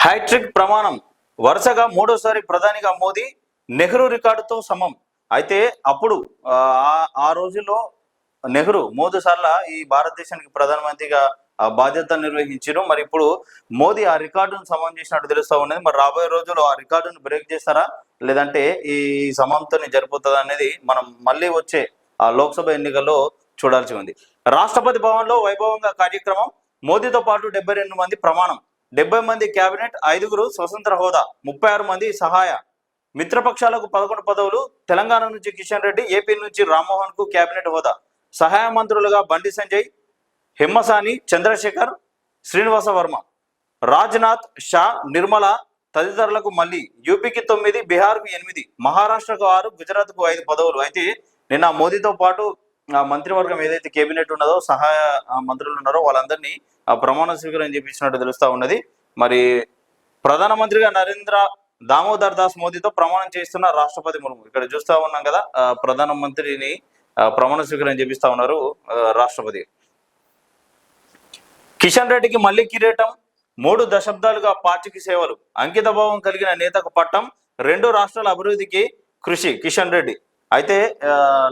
Hat trick ప్రమాణం. వరుసగా మూడోసారి ప్రధానిగా మోదీ నెహ్రూ రికార్డుతో సమం. అయితే అప్పుడు ఆ, రోజుల్లో నెహ్రూ మూడు సార్ల ఈ భారతదేశానికి ప్రధానమంత్రిగా బాధ్యత నిర్వహించారు. మరి ఇప్పుడు మోదీ ఆ రికార్డును సమం చేసినట్టు తెలుస్తూ ఉన్నది. మరి రాబోయే రోజుల్లో ఆ రికార్డును బ్రేక్ చేస్తారా? లేదంటే ఈ సమంతో జరిపోతుందా అనేది మనం మళ్ళీ వచ్చే ఆ లోక్సభ ఎన్నికల్లో చూడాల్సి ఉంది. రాష్ట్రపతి భవన్లో వైభవంగా కార్యక్రమం మోదీతో పాటు డెబ్బై రెండు మంది ప్రమాణం. డెబ్బై మంది కేబినెట్ ఐదుగురు స్వతంత్ర హోదా ముప్పై ఆరు మంది సహాయ. మిత్రపక్షాలకు పదకొండు పదవులు తెలంగాణ నుంచి కిషన్ రెడ్డి ఏపీ నుంచి రామ్మోహన్కు కేబినెట్ హోదా. సహాయ మంత్రులుగా బండి సంజయ్ హిమ్మసాని చంద్రశేఖర్ శ్రీనివాస వర్మ. రాజ్నాథ్ షా నిర్మల తదితరులకు మళ్ళీ యూపీకి తొమ్మిది బీహార్కు ఎనిమిది మహారాష్ట్రకు ఆరు గుజరాత్కు ఐదు పదవులు. అయితే నిన్న మోదీతో పాటు మంత్రివర్గం ఏదైతే కేబినెట్ ఉన్నదో సహాయ మంత్రులు ఉన్నారో వాళ్ళందరినీ ప్రమాణ స్వీకారం చేపించినట్టు తెలుస్తూ ఉన్నది. మరి ప్రధానమంత్రిగా నరేంద్ర దామోదర్ దాస్ మోదీతో ప్రమాణం చేస్తున్న రాష్ట్రపతి ముర్ము. ఇక్కడ చూస్తా ఉన్నాం కదా ప్రధానమంత్రిని ప్రమాణ స్వీకారం చేపిస్తా ఉన్నారు రాష్ట్రపతి. కిషన్ రెడ్డికి మళ్ళీ కిరీటం మూడు దశాబ్దాలుగా పార్టీకి సేవలు అంకిత భావం కలిగిన నేతకు పట్టం రెండు రాష్ట్రాల అభివృద్ధికి కృషి కిషన్ రెడ్డి. అయితే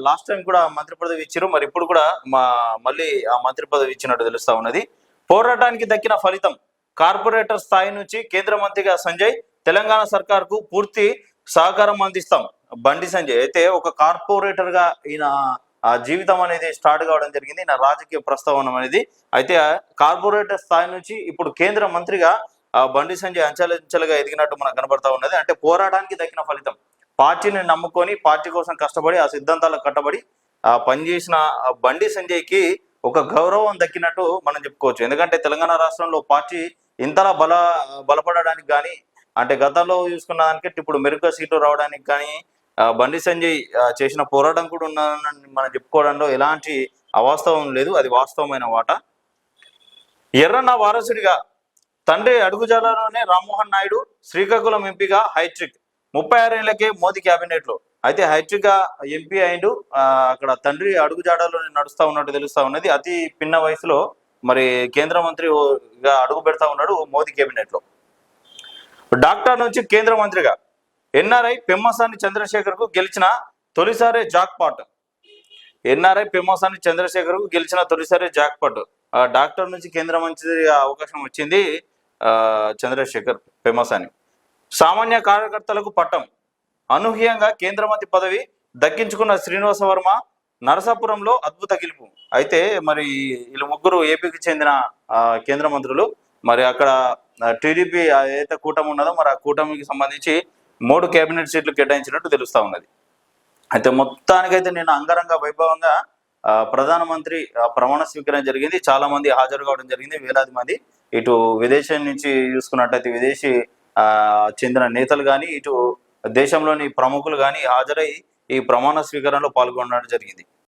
లాస్ట్ టైం కూడా మంత్రి పదవి ఇచ్చారు మరి ఇప్పుడు కూడా మా మళ్ళీ ఆ మంత్రి పదవి ఇచ్చినట్టు తెలుస్తా ఉన్నది. పోరాటానికి దక్కిన ఫలితం కార్పొరేటర్ స్థాయి నుంచి కేంద్ర మంత్రిగా సంజయ్ తెలంగాణ సర్కార్కు పూర్తి సహకారం అందిస్తాం. బండి సంజయ్ అయితే ఒక కార్పొరేటర్గా ఈయన ఆ జీవితం అనేది స్టార్ట్ కావడం జరిగింది నా రాజకీయ ప్రస్తావన అనేది. అయితే కార్పొరేటర్ స్థాయి నుంచి ఇప్పుడు కేంద్ర మంత్రిగా ఆ బండి సంజయ్ అంచెలంచెలుగా ఎదిగినట్టు మనకు కనబడతా ఉన్నది. అంటే పోరాటానికి దక్కిన ఫలితం. పార్టీని నమ్ముకొని పార్టీ కోసం కష్టపడి ఆ సిద్ధాంతాలకు కట్టబడి ఆ పనిచేసిన బండి సంజయ్కి ఒక గౌరవం దక్కినట్టు మనం చెప్పుకోవచ్చు. ఎందుకంటే తెలంగాణ రాష్ట్రంలో పార్టీ ఇంతలా బల బలపడడానికి కానీ అంటే గతంలో చూసుకున్న దానికంటే ఇప్పుడు మెరుగ్గా సీటు రావడానికి కానీ బండి సంజయ్ చేసిన పోరాటం కూడా ఉన్నదని మనం చెప్పుకోవడంలో ఎలాంటి అవాస్తవం లేదు. అది వాస్తవమైన వాట. ఎర్రన్న వారసుడిగా తండ్రి అడుగుజాలలోనే రామ్మోహన్ నాయుడు శ్రీకాకుళం ఎంపీగా హైట్రిక్. ముప్పై ఆరేళ్ళకే మోదీ క్యాబినెట్లో అయితే హైట్రిక్ ఎంపీ అయిండు. అక్కడ తండ్రి అడుగుజాడలోనే నడుస్తా ఉన్నట్టు తెలుస్తా ఉన్నది. అతి పిన్న వయసులో మరి కేంద్ర మంత్రిగా అడుగు పెడతా ఉన్నాడు మోదీ కేబినెట్లో డాక్టర్ నుంచి కేంద్ర మంత్రిగా ఎన్ఆర్ఐ పెమ్మసాని చంద్రశేఖర్కు గెలిచిన తొలిసారి జాక్పాట్. ఎన్ఆర్ఐ పెమ్మసాని చంద్రశేఖర్కు గెలిచిన తొలిసారి జాక్పాట్. ఆ డాక్టర్ నుంచి కేంద్ర మంత్రి అవకాశం వచ్చింది చంద్రశేఖర్ పెమ్మసాని. సామాన్య కార్యకర్తలకు పట్టం. అనూహ్యంగా కేంద్ర మంత్రి పదవి దక్కించుకున్న శ్రీనివాస వర్మ నరసాపురంలో అద్భుత గెలుపు. అయితే మరి వీళ్ళు ముగ్గురు ఏపీకి చెందిన కేంద్ర మంత్రులు. మరి అక్కడ టీడీపీ ఏదైతే కూటమి ఉన్నదో మరి ఆ కూటమికి సంబంధించి మూడు కేబినెట్ సీట్లు కేటాయించినట్టు తెలుస్తూ ఉన్నది. అయితే మొత్తానికైతే నేను అంగరంగ వైభవంగా ఆ, ప్రధానమంత్రి ఆ, ప్రమాణ స్వీకరణ జరిగింది. చాలా మంది హాజరు కావడం జరిగింది. వేలాది మంది ఇటు విదేశం నుంచి చూసుకున్నట్టయితే విదేశీ చెందిన నేతలు కానీ ఇటు దేశంలోని ప్రముఖులు కానీ హాజరై ఈ ప్రమాణ స్వీకరణలో పాల్గొనడం జరిగింది.